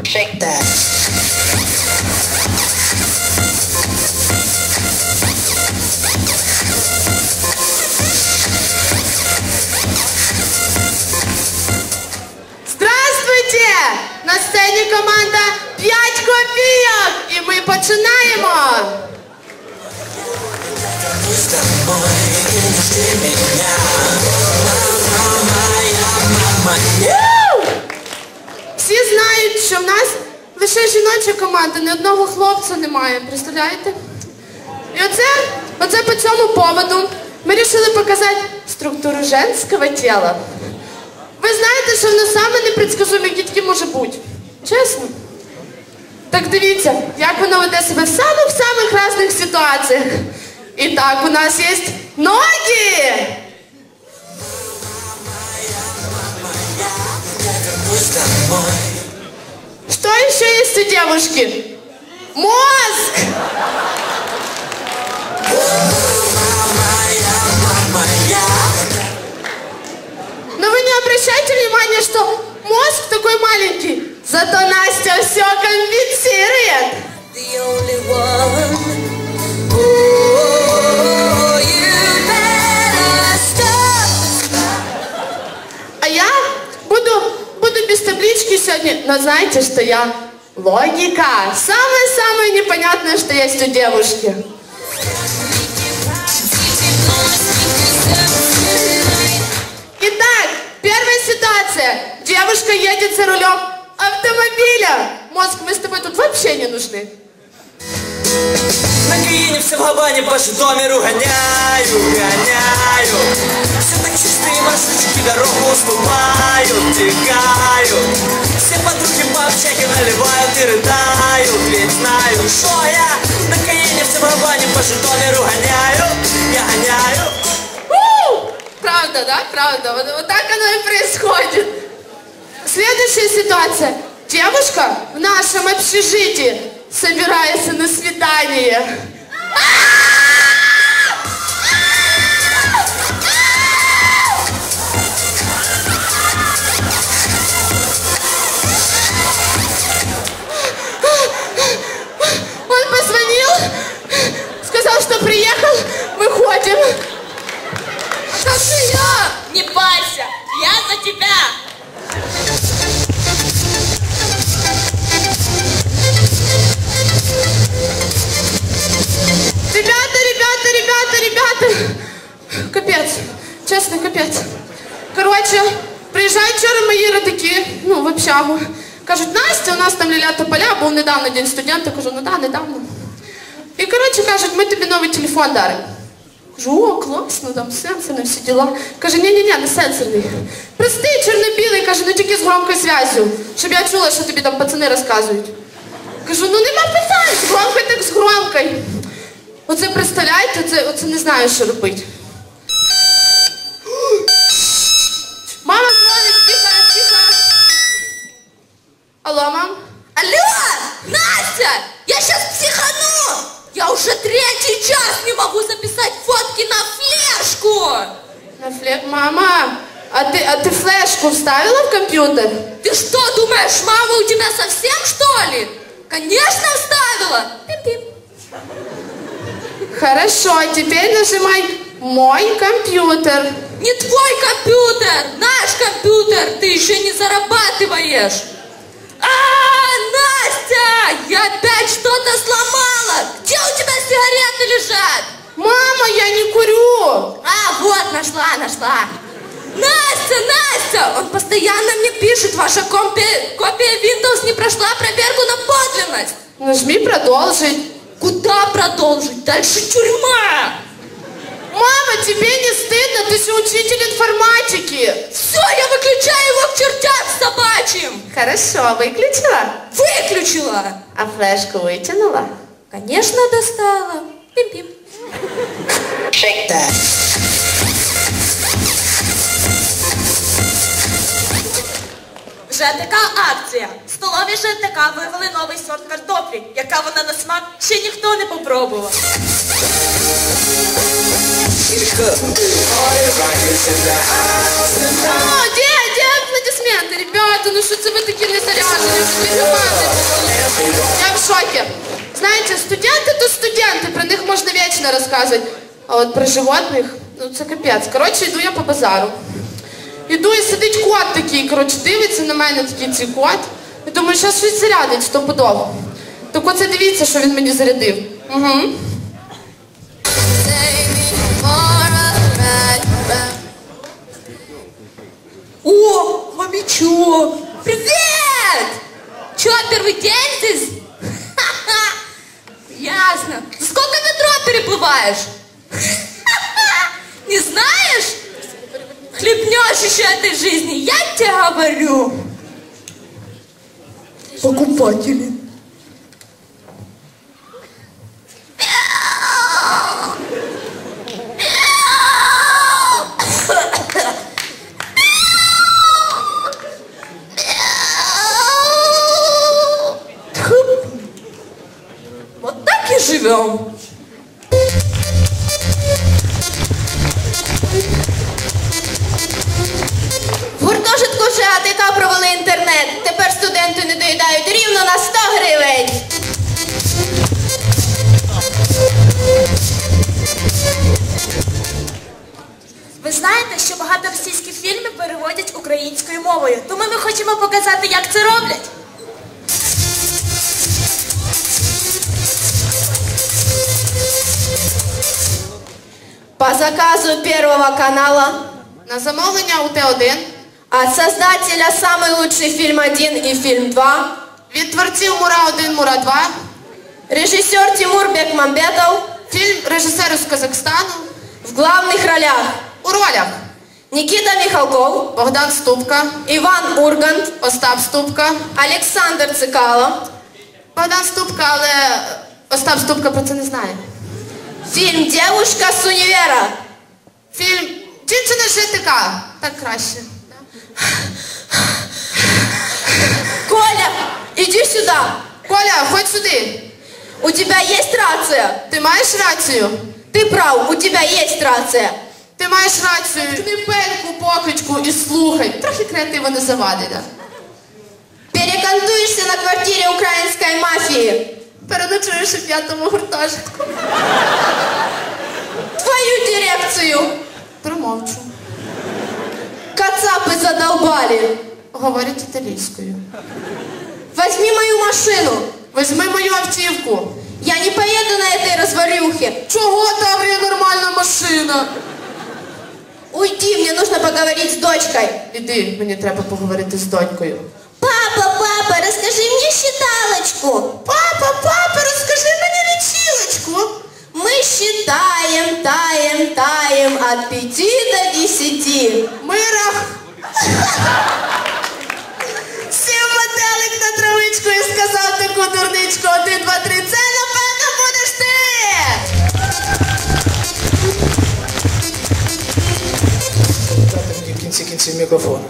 Shake that. На сцені команда 5 копійок! І ми починаємо! Ву! Всі знають, що в нас лише жіноча команда, ні одного хлопця немає, представляєте? І оце, оце по цьому поводу ми вирішили показати структуру женського тіла. Ви знаєте, що в нас саме непредсказуемі дітки може бути. Чесно. Так дивіться, як вона веде себе в самих-самих різних ситуаціях. І так, у нас є ноги! Что еще есть у девушки? Мозг! Но вы не обращайте внимания, что мозг такой маленький. Зато Настя все компенсирует. Знаете, что я логика. Самое-самое непонятное, что есть у девушки. Итак, первая ситуация. Девушка едет за рулем автомобиля. Мозг, мы с тобой тут вообще не нужны. Все в Габане по Житомиру гоняю, гоняю Все так чистые маршрутчики дорогу уступают, текают Все подруги по общаге наливают и рыдают Ведь знаю, что я на все в Габане по Житомиру гоняю Я гоняю! Правда, да? Правда. Вот, вот так оно и происходит. Следующая ситуация. Девушка в нашем общежитии собирается на свидание. 啊！Честно, капец. Короче, приїжджають вчора мої родаки, ну, в общагу. Кажуть, Настя, у нас там Ліля Тополя, був недавно день студента. Кажу, ну да, недавно. І коротше кажуть, ми тобі новий телефон даримо. Кажу, о, класно, там сенсорні всі діла. Каже, ні-ні-ні, не сенсорний. Простий, чорно-білий, каже, ну тільки з громкою зв'язю, щоб я чула, що тобі там пацани розказують. Кажу, ну нема питань, з громкою так з громкою. Оце представляєте, це, оце не знаю, що робити. На фле... Мама, а ты, а ты флешку вставила в компьютер? Ты что думаешь, мама у тебя совсем что ли? Конечно вставила. Пим-пим. Хорошо, теперь нажимай «Мой компьютер». Не твой компьютер, наш компьютер, ты еще не зарабатываешь. Мама, я не курю. А, вот, нашла, нашла. Настя, Настя, он постоянно мне пишет, ваша компи- копия Windows не прошла проверку на подлинность. Нажми «Продолжить». Куда продолжить? Дальше тюрьма. Мама, тебе не стыдно? Ты же учитель информатики. Все, я выключаю его к чертям собачьим. Хорошо, выключила? Выключила. А флешку вытянула? Конечно, достала. Пим-пим. Shake that. ЖТК акція. Столові ЖТК вивели новий сорт картоплі, яка вона на смак ще ніхто не попробував. О, где, где аплодисменты? Ребята, ну что це ви такі не заряжені? Короче, знаете, студенты то студенты, про них можна вечно розказувати. А от про животних, ну це капець. Коротше, йду я по базару. Іду і сидить кот такий, коротше, дивиться на мене такий цей кот. І думаю, зараз щось зарядить стопудово. Так оце дивіться, що він мені зарядив. Угу. О, хомячок! Привет! Чё, первый день здесь? Ясно. За сколько метро переплываешь? Не знаешь? Хлебнешь еще этой жизни, я тебе говорю. Покупатели. Гуртожитку вже АТК провели інтернет. Тепер студенти не доїдають рівно на 100 гривень. Ви знаєте, що багато російських фільмів переводять українською мовою, тому ми хочемо показати, як це роблять. По заказу Первого канала На замовлення у Т1 от создателя «Самый лучший фильм 1» и «Фильм 2» від творців Мура 1, Мура 2, режиссер Тимур Бекмамбетов фільм режисеру з Казахстану. в главных ролях У ролях Никита Михалков, Богдан Ступка, Иван Ургант, Остап Ступка. Александр Цикало. Богдан Ступка, але Остап Ступка про це не знає. Фильм «Девушка с универа». Фільм Дівчина з ЖТК. Так краще. Коля, иди сюда. Коля, ходь сюди. У тебя есть рация? Ти маєш рацію? Ты прав, у тебя есть рация. Ти маєш рацію. Кни пельку, покричку і слухай. Трохи креативу не завадить, да? Перекантуешься на квартире украинской мафии. Переночуєш у п'ятому гуртожитку. Твою дирекцию. Промовчу. Кацапы задолбали. Говорять італійською. Возьми мою машину. Візьми мою автівку. Я не поеду на этой развалюхе. Чого там є нормальна машина? Уйди, мне нужно поговорить с дочкой. Іди, мені треба поговорити з донькою. Папа, папа, расскажи мне считалочку. Папа, считаем, таем, таем от пяти до десяти. Мирах. Сів метелик на травичку і сказав таку дурничку. Один, два, три, це напевно будеш ти. В кінці кінців мікрофон.